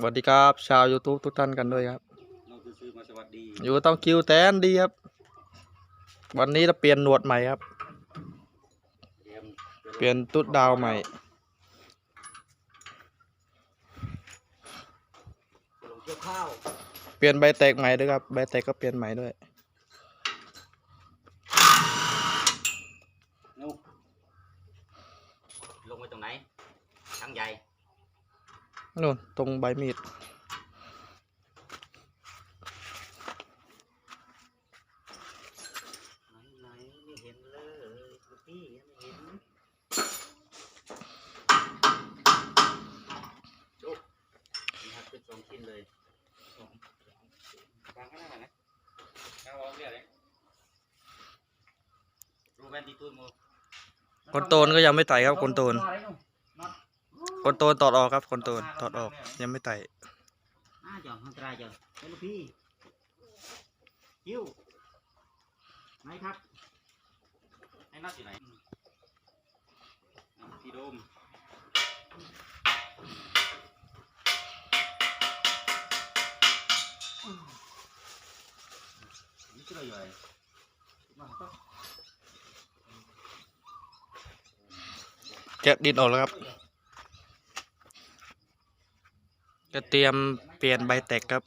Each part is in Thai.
สวัสดีครับ ชาว YouTube ทุกท่านกันด้วยครับเราคือซื้อมาสวัสดีอยู่ต้องคิวแตนดีครับ วันนี้จะเปลี่ยนหนวดใหม่ครับ เตรียมเปลี่ยนตุ๊ดดาวใหม่ ลงเกี่ยวข้าวเปลี่ยนใบแตกใหม่ด้วยครับ ใบแตกก็เปลี่ยนใหม่ด้วยนู่นลงไปตรงไหนทั้งใหญ่ นู่นตรงใบมีดไหนไหนไม่เห็นเลยลูกพี่ยังไม่เห็นโอ้นี่ครับเป็นสองชิ้นเลยสองวางข้างหน้าหน่อยนะข้างวางเรียกเลยรูแวนตีตูนโมคนโตนก็ยังไม่ไต่ครับคนโตน คนโตนตอดออกครับ คนโตนตอดออก ยังไม่ไต่อ่าจังอันตรายจังเฮ้ยลูกพี่คิวไหนครับไอ้นัดอยู่ไหนอะพี่โดมนี่คืออะไรมาต่อแกะดินออกแล้วครับ จะเตรียมเปลี่ยนใบแตกครับ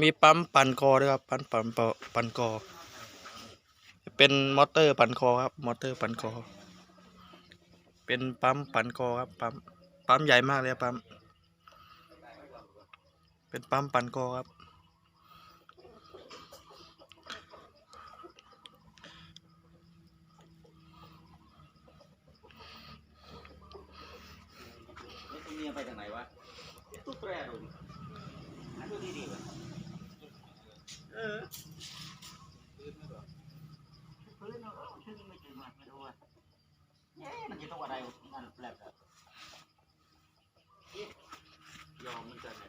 มีปั๊มปั่นคอด้วยครับ ปั๊มปั่นปปั่นคอ เป็นมอเตอร์ปั่นคอครับ มอเตอร์ปั่นคอ เป็นปั๊มปั่นคอครับ ปั๊ม ปั๊มใหญ่มากเลยครับปั๊ม เป็นปั๊มปั่นคอครับ แล้วตัวเมียไปทางไหนวะตุ๊กแปรดูดิหาตัวดีๆวะเออปืนไม่หรอปืนเหรอชื่อไม่จืดมากไม่รู้อะเอ๊ะมันจะต้องอะไรมันแปลกอะเอ๊ะยอมมันจะไหน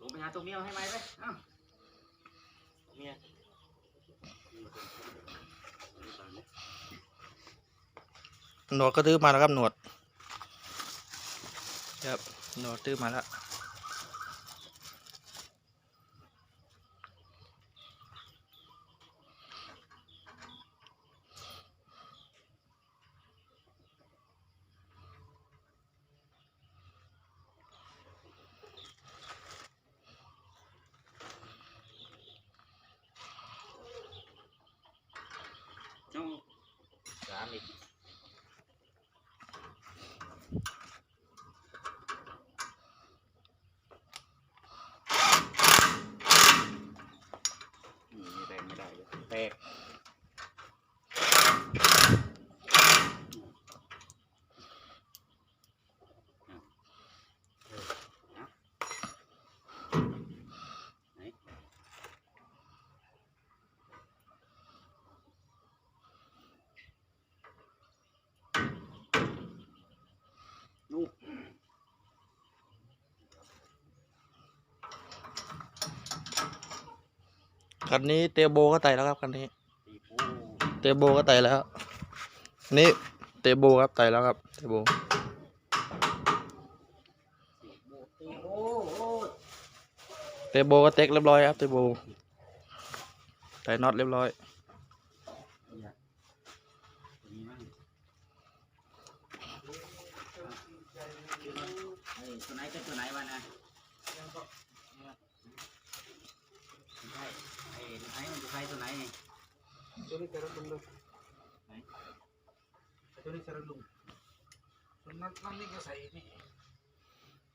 ลงไปหาตัวเมียให้ไหมไปเอ้าตัวเมีย หนวดก็ตื้อมาแล้วครับหนวดครับหนวดตื้อมาแล้ว right? คันนี้เตโบก็ไต่แล้วครับคันนี้ตีปูเตโบก็ไต่แล้ว นี่เตโบครับไต่แล้วครับ เตโบตีปูโอ้โหเตโบก็เต็กเรียบร้อยครับเตโบไต่น็อตเรียบร้อยเนี่ยมีมั้งเอ้ยตัวไหนเป็นตัวไหนวะนะไม่ใช่ไอ้ไอ้มันจะใช้ตัวไหนนี่ ตัวนี้การลุงเลยไหนตัวนี้การลุงนั่นนั่นนี่ก็ใส่นี่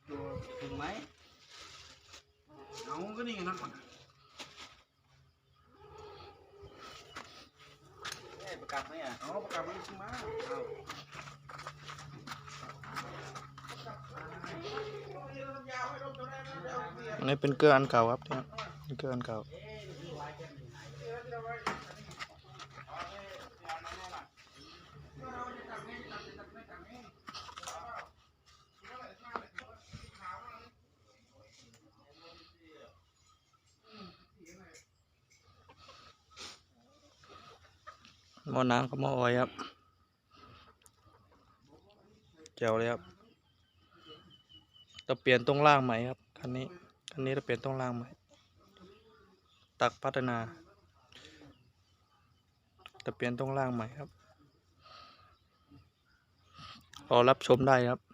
ตัวถึงไหมเอาก็นี่ไงนั่นมันเอ้ยประกับไหมอะเอาประกาศมันขึ้นมาเอาอันนี้เป็นเกลืออันเก่าครับเนี่ยเป็นเกลืออันเก่า ม้อน้ำกับหม้อออยครับเจ๋วเลยครับจะเปลี่ยนตรงล่างใหม่ครับคันนี้คันนี้จะเปลี่ยนตรงล่างใหม่ ตักพัฒนาจะเปลี่ยนตรงล่างใหม่ครับรอรับชมได้ครับ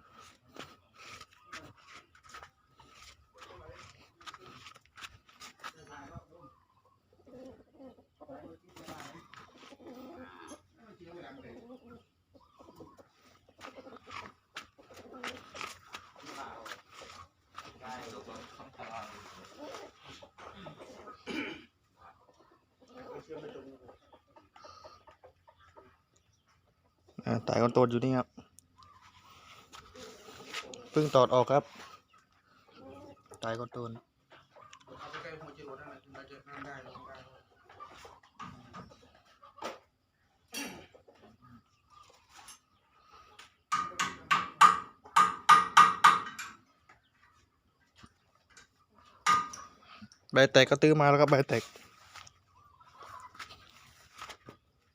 ตายคอนโตรอยู่นี่ครับเพิ่งตอดออกครับตายคอนโตรเอาไปใกล้หัวจรวดนั่นแหละมันจะนั่งได้ลงได้ใบแตกก็ตื้อมาแล้วครับใบแตก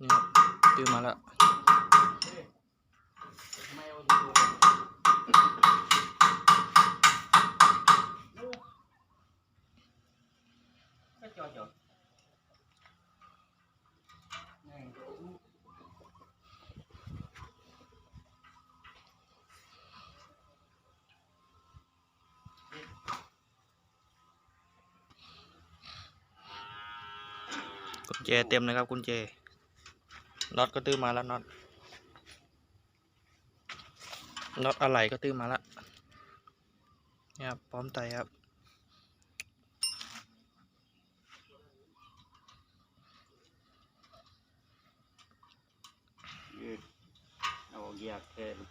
นี่ครับตื้อมาแล้ว กุญแจเต็มเลยครับกุญแจน็อตก็ตื้อมาแล้วน็อตน็อตอะไรก็ตื้อมาแล้วนี่ครับพร้อมไตครับเอาอยากแค่ลู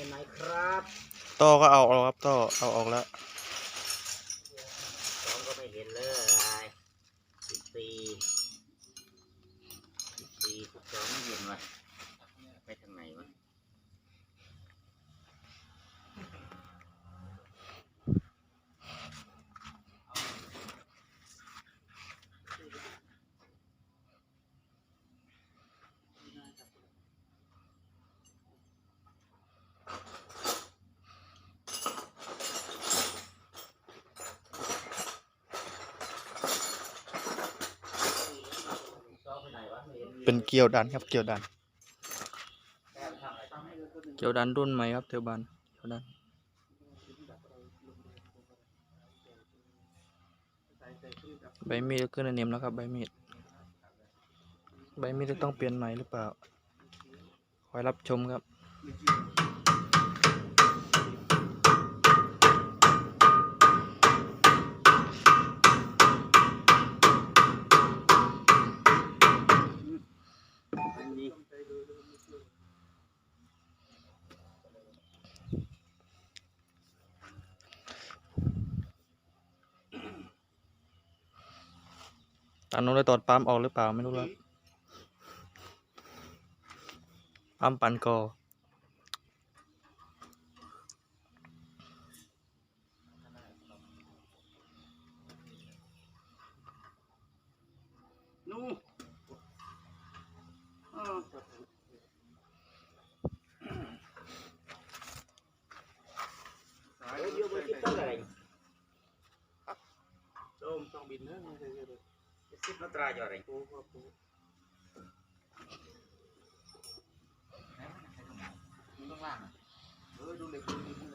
กพี่สองยังไงครับต่อก็เอาออกครับต่อเอาออกแล้วสองก็ไม่เห็นเลยสิบสี่สิบสี่สิบสองไม่เห็นวะไปทางไหนวะ เป็นเกียวดันครับเกียวดัน เกียวดันรุ่นใหม่ครับเทวบันเกียวดันใบมีดขึ้นในเนมแล้วครับใบมีดใบมีดจะต้องเปลี่ยนใหม่หรือเปล่าคอยรับชมครับ อนนู้นเลยตอดปั๊มออกหรือเปล่าไม่รู้ละปั๊มปันกอนู่นอ้าวเดี๋ยวเดี๋ยวไปคิดตั้งอะไร โดมต้องบินนะไม่ใช่เลย คิดมาตราจออะไรปูครับปูมันต้องล่างอะเออดูเหล็กดูดิ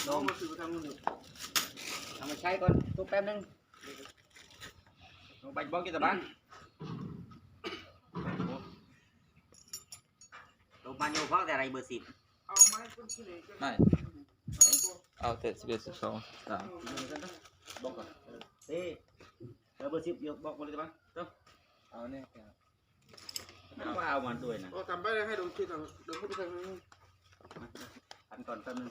นนี่แหละเราเราทักสายมันใส่ทักสายนู่นเอาอะไรเอายาอะไรใส่เลยชักยาวอะว่าอะไรแจ้เบอร์สิบตัวหน้าจอน้องมาซื้อทางนู้นอยู่เอามาใช้ก่อนตัวแป๊บนึงเอาใบบอกกี่ตะบ้านมาโยเพราะแต่อะไรเบอร์สิบเอาไม้ต้นขี้เหล็กก็ไม่เอาแต่สิบเอ็ดสิบสองสามบอกก่อนเฮ้เออเบอร์สิบยกบอกมาเลยมั้งต้องเอาเนี่ยว่าเอามาด้วยนะโอ้ทำไปเลยให้ดูชื่อทางดูไม่ได้ทางนี้อันก่อนแป๊บนึง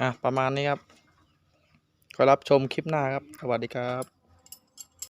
อะ ประมาณนี้ครับ ขอรับชมคลิปหน้าครับ สวัสดีครับ